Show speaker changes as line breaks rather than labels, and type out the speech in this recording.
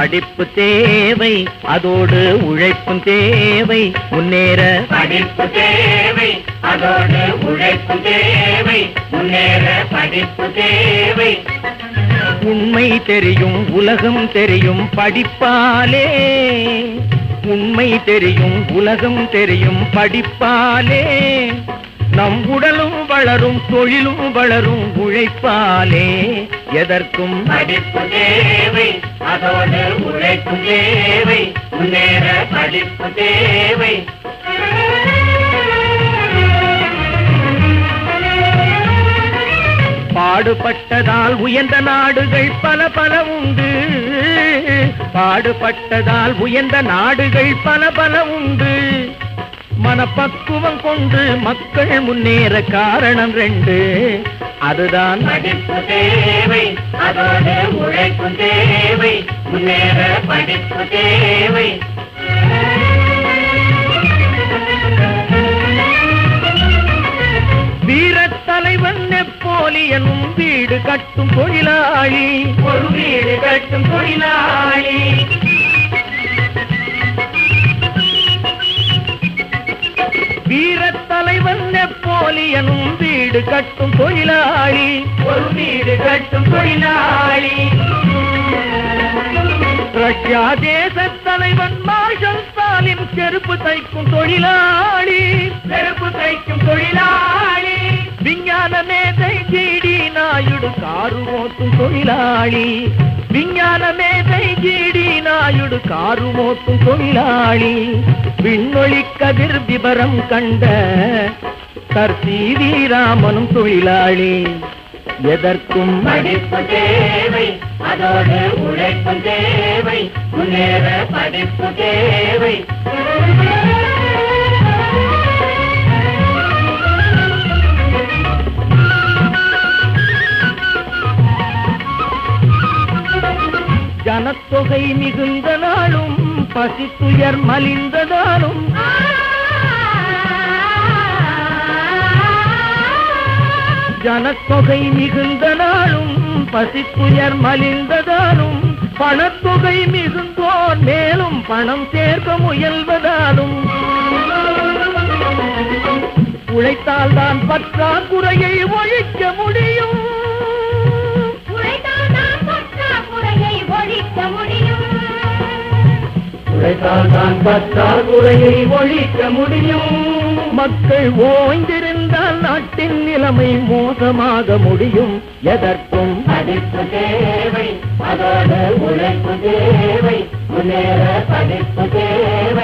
படிப்பு தேவை அதோடு உழைப்பும் தேவை. முன்னேற
படிப்பு தேவை அதோடு உழைப்பு தேவை. முன்னேற படிப்பு தேவை.
உண்மை தெரியும் உலகம் தெரியும் படிப்பாலே. உண்மை தெரியும் உலகம் தெரியும் படிப்பாலே. நம் உடலும் வளரும் தொழிலும் வளரும் உழைப்பாலே. எதற்கும்
படிப்பு தேவை அதோடு உழைப்பு தேவை முன்னேற படிப்பு தேவை.
பாடுபட்டதால் உயர்ந்த நாடுகள் பல பல உண்டு. பாடுபட்டதால் உயர்ந்த நாடுகள் பல பல உண்டு. மனப்பக்குவம் கொண்டு மக்கள் முன்னேற காரணம் ரெண்டு. அதுதான்
படிப்பு தேவை. அதோடு உழைப்பு தேவை. முன்னேற படிப்பு தேவை.
வீரத் தலைவன் நெப்போலியனும் வீடு கட்டும் தொழிலாளி.
ஒரு வீடு கட்டும் தொழிலாளி.
வீரத் தலைவன் நெப்போலியனும் வீடு கட்டும் தொழிலாளி.
ஒரு வீடு கட்டும் தொழிலாளி.
ரஷ்யா தேச தலைவன் மார்ஷல் ஸ்டாலின் செருப்பு தைக்கும் தொழிலாளி.
செருப்பு தைக்கும் தொழிலாளி.
விஞ்ஞான மேதை ஜிடி நாயுடு காரு ஓட்டும் தொழிலாளி. விஞ்ஞான மேதை ஜிடி நாயுடு காரு ஓட்டும் தொழிலாளி விண்ணொளி கதிர் விபரம் கண்ட சர் சி ராமனும் தொழிலாளி. எதற்கும்
படிப்பு தேவை அதோடு உழைப்பு தேவை முன்னேற படிப்பு தேவை.
மனத்தொகை மிகுந்த நாளும் பசித்துயர் மலிந்ததாலும் ஜனத்தொகை மிகுந்த நாளும் பசித்துயர் மலிந்ததாலும் பணத்தொகை மிகுந்தோர் மேலும் பணம் சேர்க்க முயல்வதாலும்.
உழைத்தால்தான் பற்றாக்குறையை ஒழிக்க முடியும்.
உழைத்தால் தான் பற்றாக்குறையை ஒழிக்க முடியும். மக்கள் ஓய்ந்திருந்தால் நாட்டின் நிலைமை மோசமாக முடியும். எதற்கும்?
படிப்பு தேவை. அதோடு உழைப்பு தேவை. முன்னேற படிப்பு தேவை.